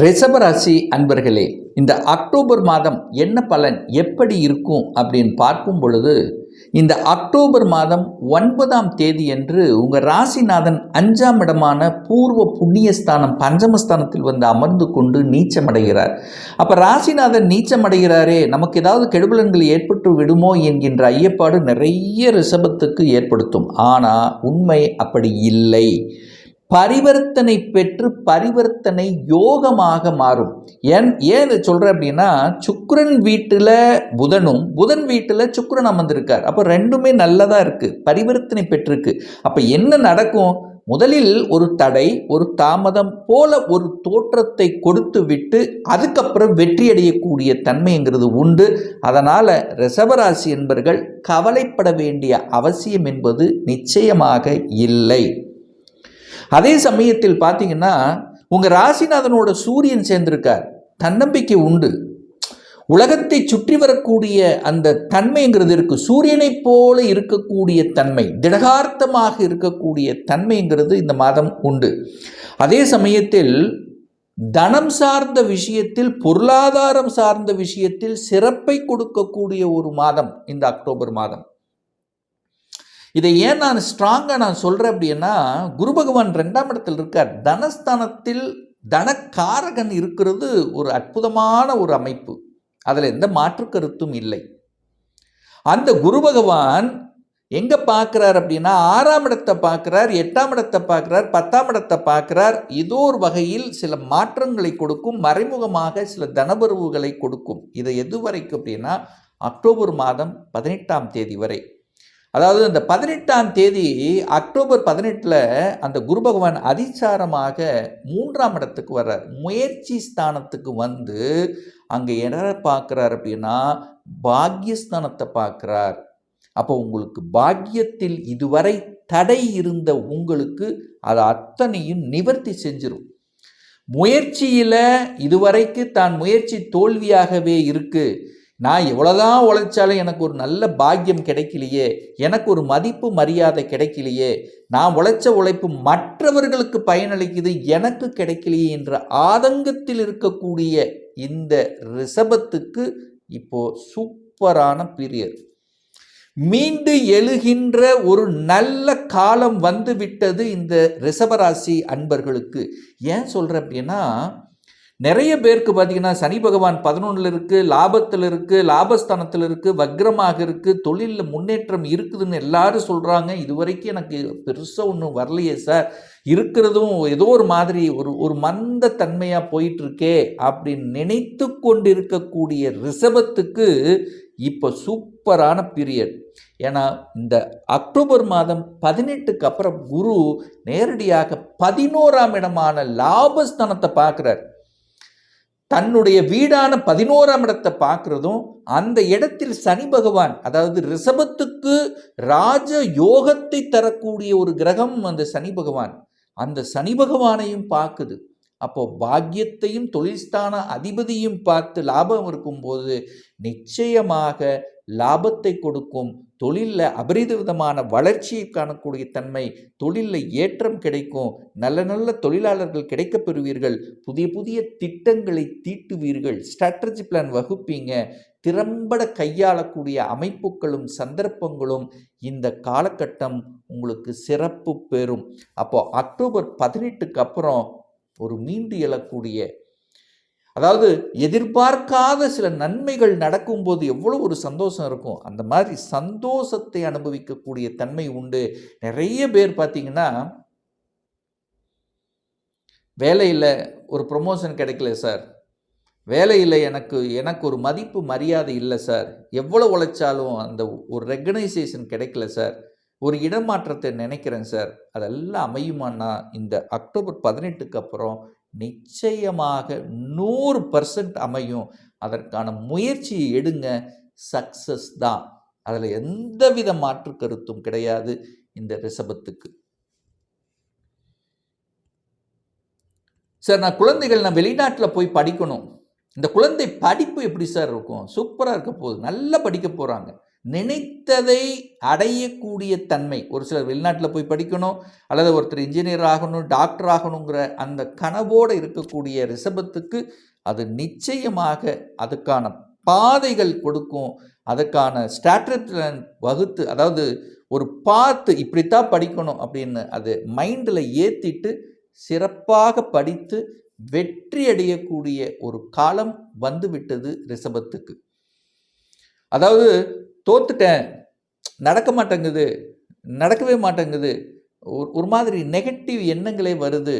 ரிஷபராசி அன்பர்களே இந்த அக்டோபர் மாதம் என்ன பலன் எப்படி இருக்கும் அப்படின்னு பார்க்கும் பொழுது இந்த அக்டோபர் மாதம் ஒன்பதாம் தேதி என்று உங்கள் ராசிநாதன் அஞ்சாம் இடமான பூர்வ புண்ணியஸ்தானம் பஞ்சமஸ்தானத்தில் வந்து அமர்ந்து கொண்டு நீச்சமடைகிறார். அப்போ ராசிநாதன் நீச்சமடைகிறாரே நமக்கு ஏதாவது கெடுபலன்கள் ஏற்பட்டு விடுமோ என்கின்ற ஐயப்பாடு நிறைய ரிஷபத்துக்கு ஏற்படுத்தும். ஆனால் உண்மை அப்படி இல்லை. பரிவர்த்தனை பெற்று பரிவர்த்தனை யோகமாக மாறும். ஏன் ஏன் இதை சொல்கிறேன் அப்படின்னா சுக்ரன் வீட்டில் புதனும் புதன் வீட்டில் சுக்ரன் அமர்ந்திருக்கார். அப்போ ரெண்டுமே நல்லதாக இருக்குது பரிவர்த்தனை பெற்றிருக்கு. அப்போ என்ன நடக்கும்? முதலில் ஒரு தடை ஒரு தாமதம் போல ஒரு தோற்றத்தை கொடுத்து விட்டு அதுக்கப்புறம் வெற்றி அடையக்கூடிய தன்மைங்கிறது உண்டு. அதனால் ரிஷபராசி என்பர்கள் கவலைப்பட வேண்டிய அவசியம் என்பது நிச்சயமாக இல்லை. அதே சமயத்தில் பார்த்தீங்கன்னா உங்கள் ராசிநாதனோட சூரியன் சேர்ந்திருக்கார். தன்னம்பிக்கை உண்டு. உலகத்தை சுற்றி வரக்கூடிய அந்த தன்மைங்கிறது இருக்குது சூரியனைப் போல இருக்கக்கூடிய தன்மை திடகார்த்தமாக இருக்கக்கூடிய தன்மைங்கிறது இந்த மாதம் உண்டு. அதே சமயத்தில் தனம் சார்ந்த விஷயத்தில் பொருளாதாரம் சார்ந்த விஷயத்தில் சிறப்பை கொடுக்கக்கூடிய ஒரு மாதம் இந்த அக்டோபர் மாதம். இதை ஏன் நான் ஸ்ட்ராங்காக நான் சொல்கிறேன் அப்படின்னா குரு பகவான் ரெண்டாம் இடத்தில் இருக்கார். தனஸ்தானத்தில் தனக்காரகன் இருக்கிறது ஒரு அற்புதமான ஒரு அமைப்பு. அதில் எந்த மாற்று கருத்தும் இல்லை. அந்த குரு பகவான் எங்கே பார்க்குறார் அப்படின்னா ஆறாம் இடத்தை பார்க்குறார் எட்டாம் இடத்தை பார்க்குறார் பத்தாம் இடத்தை பார்க்குறார். ஏதோ ஒரு வகையில் சில மாற்றங்களை கொடுக்கும் மறைமுகமாக சில தனபருவுகளை கொடுக்கும். இதை எது வரைக்கும் அப்படின்னா அக்டோபர் மாதம் பதினெட்டாம் தேதி வரை. அதாவது இந்த பதினெட்டாம் தேதி அக்டோபர் பதினெட்டில் அந்த குரு பகவான் அதிசாரமாக மூன்றாம் இடத்துக்கு வர்றார். முயற்சி ஸ்தானத்துக்கு வந்து அங்கே என்ன பார்க்குறார் அப்படின்னா பாக்யஸ்தானத்தை பார்க்குறார். அப்போ உங்களுக்கு பாக்கியத்தில் இதுவரை தடை இருந்த உங்களுக்கு அது அத்தனையும் நிவர்த்தி செஞ்சிடும் முயற்சியில் இதுவரைக்கு தான் முயற்சி தோல்வியாகவே இருக்குது நான் எவ்வளோதான் உழைச்சாலும் எனக்கு ஒரு நல்ல பாக்கியம் கிடைக்கலையே எனக்கு ஒரு மதிப்பு மரியாதை கிடைக்கலையே நான் உழைச்ச உழைப்பு மற்றவர்களுக்கு பயனளிக்குது எனக்கு கிடைக்கலையே என்ற ஆதங்கத்தில் இருக்கக்கூடிய இந்த ரிஷபத்துக்கு இப்போது சூப்பரான பீரியட் மீண்டு எழுகின்ற ஒரு நல்ல காலம் வந்து விட்டது இந்த ரிஷபராசி அன்பர்களுக்கு. ஏன் சொல்கிறேன் அப்படின்னா நிறைய பேருக்கு பார்த்தீங்கன்னா சனி பகவான் பதினொன்றில் இருக்குது லாபத்தில் இருக்குது லாபஸ்தானத்தில் இருக்குது வக்ரமாக இருக்குது தொழிலில் முன்னேற்றம் இருக்குதுன்னு எல்லாரும் சொல்கிறாங்க இது வரைக்கும் எனக்கு பெருசாக ஒன்றும் வரலையே சார். இருக்கிறதும் ஏதோ ஒரு மாதிரி ஒரு ஒரு மந்த தன்மையாக போயிட்டுருக்கே அப்படின்னு நினைத்து கொண்டிருக்கக்கூடிய ரிஷபத்துக்கு இப்போ சூப்பரான பீரியட் ஏன்னா இந்த அக்டோபர் மாதம் பதினெட்டுக்கு அப்புறம் குரு நேரடியாக பதினோராம் இடமான லாபஸ்தானத்தை பார்க்குறார். தன்னுடைய வீடான பதினோராம் இடத்தை பார்க்குறதும் அந்த இடத்தில் சனி பகவான் அதாவது ரிஷபத்துக்கு ராஜ யோகத்தை தரக்கூடிய ஒரு கிரகம் அந்த சனி பகவான். அந்த சனி பகவானையும் பார்க்குது. அப்போ பாக்கியத்தையும் தொழில்ஸ்தான அதிபதியும் பார்த்து லாபம் இருக்கும்போது நிச்சயமாக லாபத்தை கொடுக்கும் தொழிலில் அபரித விதமான வளர்ச்சியை காணக்கூடிய தன்மை தொழிலில் ஏற்றம் கிடைக்கும் நல்ல நல்ல தொழிலாளர்கள் கிடைக்கப் பெறுவீர்கள் புதிய புதிய திட்டங்களை தீட்டுவீர்கள் ஸ்ட்ராட்டஜி பிளான் வகுப்பீங்க திறம்பட கையாளக்கூடிய அமைப்புகளும் சந்தர்ப்பங்களும் இந்த காலகட்டம் உங்களுக்கு சிறப்பு பெறும். அப்போ அக்டோபர் பதினெட்டுக்கு அப்புறம் ஒரு மீண்டு எழக்கூடிய அதாவது எதிர்பார்க்காத சில நன்மைகள் நடக்கும்போது எவ்வளோ ஒரு சந்தோஷம் இருக்கும். அந்த மாதிரி சந்தோஷத்தை அனுபவிக்கக்கூடிய தன்மை உண்டு. நிறைய பேர் பார்த்தீங்கன்னா வேலையில் ஒரு ப்ரொமோஷன் கிடைக்கல சார். வேலையில் எனக்கு எனக்கு ஒரு மதிப்பு மரியாதை இல்லை சார். எவ்வளோ உழைச்சாலும் அந்த ஒரு ரெக்கனைசேஷன் கிடைக்கல சார். ஒரு இடமாற்றத்தை நினைக்கிறேன் சார். அதெல்லாம் அமையுமான்னா இந்த அக்டோபர் பதினெட்டுக்கு அப்புறம் நிச்சயமாக நூறு பர்சன்ட் அமையும். அதற்கான முயற்சியை எடுங்க. சக்சஸ் தான். அதில் எந்தவித மாற்று கருத்தும் கிடையாது இந்த ரிஷபத்துக்கு. சார் நான் குழந்தைகள் நான் வெளிநாட்டில் போய் படிக்கணும். இந்த குழந்தை படிப்பு எப்படி சார் இருக்கும்? சூப்பராக இருக்க போகுது. நல்லா படிக்க போகிறாங்க நினைத்ததை அடையக்கூடிய தன்மை. ஒரு சிலர் வெளிநாட்டில் போய் படிக்கணும் அல்லது ஒருத்தர் இன்ஜினியர் ஆகணும் டாக்டர் ஆகணுங்கிற அந்த கனவோடு இருக்கக்கூடிய ரிஷபத்துக்கு அது நிச்சயமாக அதுக்கான பாதைகள் கொடுக்கும். அதுக்கான ஸ்ட்ராட்டஜி வகுத்து அதாவது ஒரு பார்த்து இப்படித்தான் படிக்கணும் அப்படின்னு அது மைண்டில் ஏற்றிட்டு சிறப்பாக படித்து வெற்றி அடையக்கூடிய ஒரு காலம் வந்துவிட்டது ரிஷபத்துக்கு. அதாவது தோத்துட்டேன். நடக்க மாட்டேங்குது. நடக்கவே மாட்டேங்குது. ஒரு ஒரு மாதிரி நெகட்டிவ் எண்ணங்களே வருது.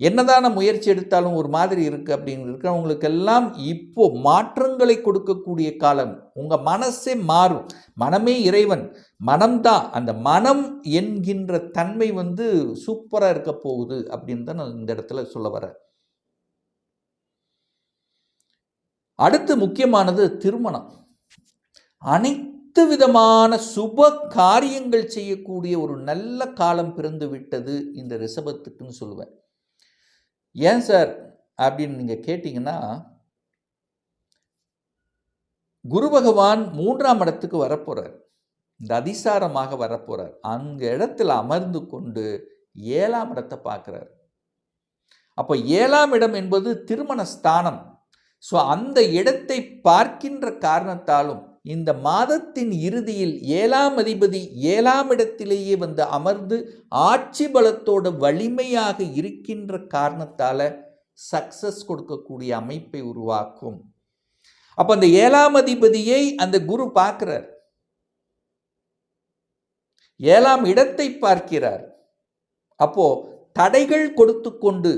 என்னதான முயற்சி எடுத்தாலும் ஒரு மாதிரி இருக்குது அப்படின்னு இருக்கிறவங்களுக்கெல்லாம் இப்போ மாற்றங்களை கொடுக்கக்கூடிய காலம். உங்கள் மனசே மாறும். மனமே இறைவன். மனம்தான். அந்த மனம் என்கின்ற தன்மை வந்து சூப்பராக இருக்க போகுது அப்படின்னு தான் நான் இந்த இடத்துல சொல்ல வரேன். அடுத்து முக்கியமானது திருமணம். அனைத்து விதமான சுப காரியங்கள் செய்யக்கூடிய ஒரு நல்ல காலம் பிறந்து விட்டது இந்த ரிஷபத்துக்குன்னு சொல்லுவேன். ஏன் சார்? அப்படின்னு நீங்கள் கேட்டிங்கன்னா குரு பகவான் மூன்றாம் இடத்துக்கு வரப்போகிறார் இந்த அதிசாரமாக வரப்போகிறார் அந்த இடத்துல அமர்ந்து கொண்டு ஏழாம் இடத்தை பார்க்குறார். அப்போ ஏழாம் இடம் என்பது திருமண ஸ்தானம். ஸோ அந்த இடத்தை பார்க்கின்ற காரணத்தாலும் இந்த மாதத்தின் இறுதியில் ஏழாம் அதிபதி ஏழாம் இடத்திலேயே வந்து அமர்ந்து ஆட்சி பலத்தோட வலிமையாக இருக்கின்ற காரணத்தால் சக்சஸ் கொடுக்கக்கூடிய அமைப்பை உருவாக்கும். அப்போ அந்த ஏழாம் அதிபதியை அந்த குரு பார்க்கிறார். ஏழாம் இடத்தை பார்க்கிறார். அப்போ தடைகள் கொடுத்து கொண்டு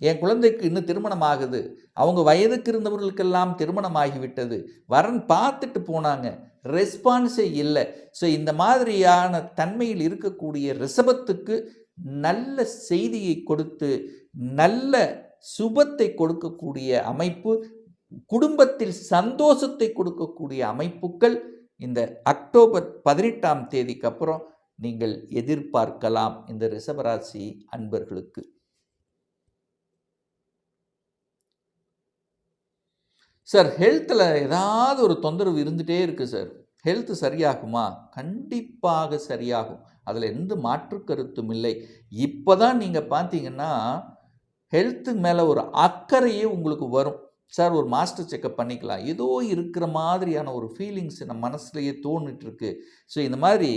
என் குழந்தைக்கு இன்னும் திருமணம் ஆகுது அவங்க வயதுக்கு இருந்தவர்களுக்கெல்லாம் திருமணம் ஆகிவிட்டது வரன் பார்த்துட்டு போனாங்க. ரெஸ்பான்ஸே இல்லை. ஸோ இந்த மாதிரியான தன்மையில் இருக்கக்கூடிய ரிஷபத்துக்கு நல்ல செய்தியை கொடுத்து நல்ல சுபத்தை கொடுக்கக்கூடிய அமைப்பு குடும்பத்தில் சந்தோஷத்தை கொடுக்கக்கூடிய அமைப்புகள் இந்த அக்டோபர் பதினெட்டாம் தேதிக்கு அப்புறம் நீங்கள் எதிர்பார்க்கலாம் இந்த ரிஷபராசி அன்பர்களுக்கு. சார் ஹெல்த்தில் ஏதாவது ஒரு தொந்தரவு இருந்துகிட்டே இருக்குது சார். ஹெல்த் சரியாகுமா? கண்டிப்பாக சரியாகும். அதில் எந்த மாற்று கருத்தும் இல்லை. இப்போ தான் நீங்கள் பார்த்தீங்கன்னா ஹெல்த்து மேலே ஒரு அக்கறையே உங்களுக்கு வரும். சார் ஒரு மாஸ்டர் செக்கப் பண்ணிக்கலாம். ஏதோ இருக்கிற மாதிரியான ஒரு ஃபீலிங்ஸ் நம்ம மனசுலையே தோணிட்டுருக்கு. ஸோ இந்த மாதிரி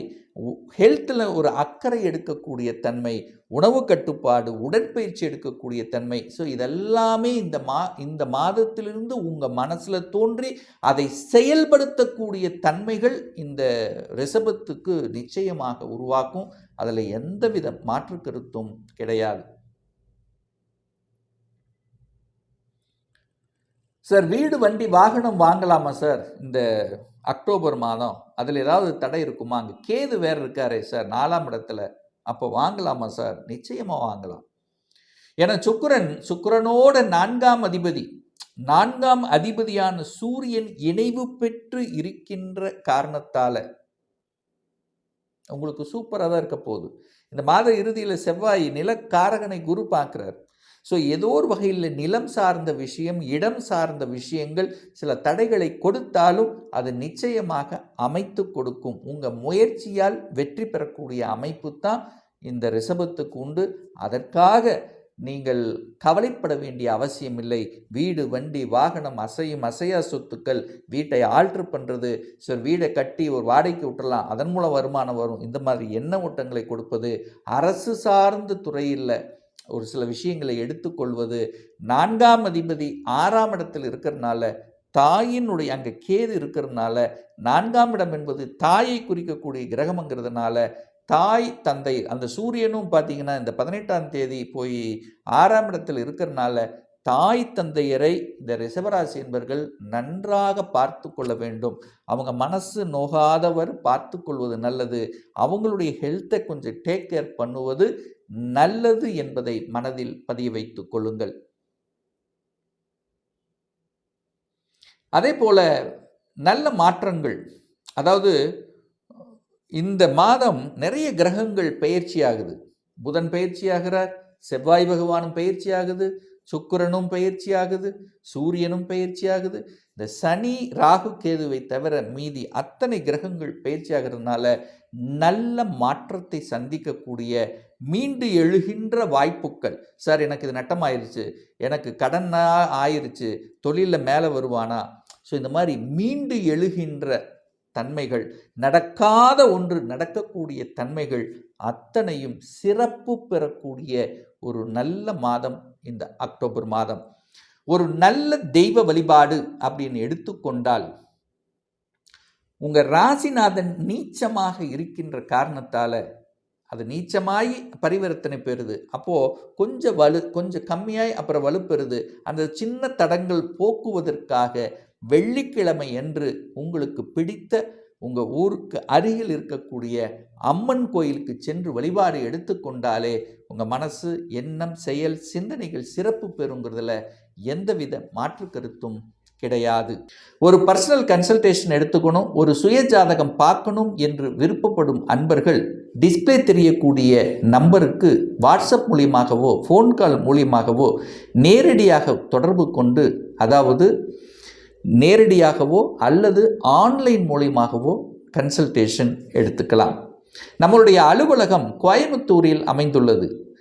ஹெல்த்தில் ஒரு அக்கறை எடுக்கக்கூடிய தன்மை உணவு கட்டுப்பாடு உடற்பயிற்சி எடுக்கக்கூடிய தன்மை ஸோ இதெல்லாமே இந்த மா இந்த மாதத்திலிருந்து உங்கள் மனசில் தோன்றி அதை செயல்படுத்தக்கூடிய தன்மைகள் இந்த ரிசபத்துக்கு நிச்சயமாக உருவாக்கும். அதில் எந்தவித மாற்று கருத்தும் கிடையாது. சார் வீடு வண்டி வாகனம் வாங்கலாமா சார்? இந்த அக்டோபர் மாதம். அதில் ஏதாவது தடை இருக்குமா? அங்கே கேது வேறு இருக்காரே சார் நாலாம் இடத்துல. அப்போ வாங்கலாமா சார்? நிச்சயமாக வாங்கலாம். ஏன்னா சுக்கிரன் சுக்கிரனோட நான்காம் அதிபதி. நான்காம் அதிபதியான சூரியன் இணைவு பெற்று இருக்கின்ற காரணத்தால். உங்களுக்கு சூப்பராக தான் இருக்க போகுது. இந்த மாத இறுதியில் செவ்வாய் நிலக்காரகனை குரு பார்க்குறார். ஸோ ஏதோ ஒரு வகையில் நிலம் சார்ந்த விஷயம் இடம் சார்ந்த விஷயங்கள் சில தடைகளை கொடுத்தாலும் அது நிச்சயமாக அமைத்து கொடுக்கும். உங்கள் முயற்சியால் வெற்றி பெறக்கூடிய அமைப்பு தான் இந்த ரிஷபத்துக்கு உண்டு. அதற்காக நீங்கள் கவலைப்பட வேண்டிய அவசியம் இல்லை. வீடு வண்டி வாகனம் அசையும் அசையா சொத்துக்கள் வீட்டை ஆல்ட்ரு பண்ணுறது ஸோ வீடை கட்டி ஒரு வாடகைக்கு விட்டுறலாம் அதன் மூலம் வருமானம் வரும். இந்த மாதிரி எண்ண ஓட்டங்களை கொடுப்பது அரசு சார்ந்த துறையில் ஒரு சில விஷயங்களை எடுத்துக்கொள்வது நான்காம் அதிபதி ஆறாம் இடத்தில் இருக்கிறதுனால தாயினுடைய அங்கே கேது இருக்கிறதுனால நான்காம் இடம் என்பது தாயை குறிக்கக்கூடிய கிரகம்ங்கிறதுனால தாய் தந்தை அந்த சூரியனும் பார்த்தீங்கன்னா இந்த பதினெட்டாம் தேதி போய் ஆறாம் இடத்தில் இருக்கிறதுனால தாய் தந்தையரை இந்த ரிஷபராசி என்பர்கள் நன்றாக பார்த்து கொள்ள வேண்டும். அவங்க மனசு நோகாதவர் பார்த்து கொள்வது நல்லது. அவங்களுடைய ஹெல்த்தை கொஞ்சம் டேக் கேர் பண்ணுவது நல்லது என்பதை மனதில் பதிய வைத்துக் கொள்ளுங்கள். அதே போல நல்ல மாற்றங்கள் அதாவது இந்த மாதம் நிறைய கிரகங்கள் பயிற்சி ஆகுது. புதன் பயிற்சி ஆகிறார் செவ்வாய் பகவானும் பயிற்சி ஆகுது சுக்கிரனும் பயிற்சி ஆகுது சூரியனும் பயிற்சி ஆகுது இந்த சனி ராகு கேதுவை தவிர மீதி அத்தனை கிரகங்கள் பயிற்சி ஆகிறதுனால நல்ல மாற்றத்தை சந்திக்கக்கூடிய மீண்டு எழுகின்ற வாய்ப்புகள் சார் எனக்கு இது நட்டமாயிருச்சு. எனக்கு கடனாக ஆயிருச்சு. தொழிலில் மேலே வருவானா? ஸோ இந்த மாதிரி மீண்டு எழுகின்ற தன்மைகள் நடக்காத ஒன்று நடக்கக்கூடிய தன்மைகள் அத்தனையும் சிறப்பு பெறக்கூடிய ஒரு நல்ல மாதம் இந்த அக்டோபர் மாதம். ஒரு நல்ல தெய்வ வழிபாடு அப்படின்னு எடுத்துக்கொண்டால் உங்கள் ராசிநாதன் நீச்சமாக இருக்கின்ற காரணத்தால் அது நீச்சமாய் பரிவர்த்தனை பெறுது. அப்போது கொஞ்சம் வலு கொஞ்சம் கம்மியாய் அப்புறம் வலுப்பெறுது. அந்த சின்ன தடங்கள் போக்குவதற்காக வெள்ளிக்கிழமை என்று உங்களுக்கு பிடித்த உங்கள் ஊருக்கு அருகில் இருக்கக்கூடிய அம்மன் கோயிலுக்கு சென்று வழிபாடு எடுத்துக்கொண்டாலே உங்கள் மனசு எண்ணம் செயல் சிந்தனைகள் சிறப்பு பெறுங்கிறதுல எந்தவித மாற்று கருத்தும் கிடையாது. ஒரு பர்சனல் கன்சல்டேஷன் எடுத்துக்கணும் ஒரு சுய ஜாதகம் பார்க்கணும் என்று விருப்பப்படும் அன்பர்கள் டிஸ்ப்ளே தெரியக்கூடிய நம்பருக்கு வாட்ஸ்அப் மூலியமாகவோ ஃபோன் கால் மூலியமாகவோ நேரடியாக தொடர்பு கொண்டு அதாவது நேரடியாகவோ அல்லது ஆன்லைன் மூலியமாகவோ கன்சல்டேஷன் எடுத்துக்கலாம். நம்மளுடைய அலுவலகம் கோயம்புத்தூரில் அமைந்துள்ளது.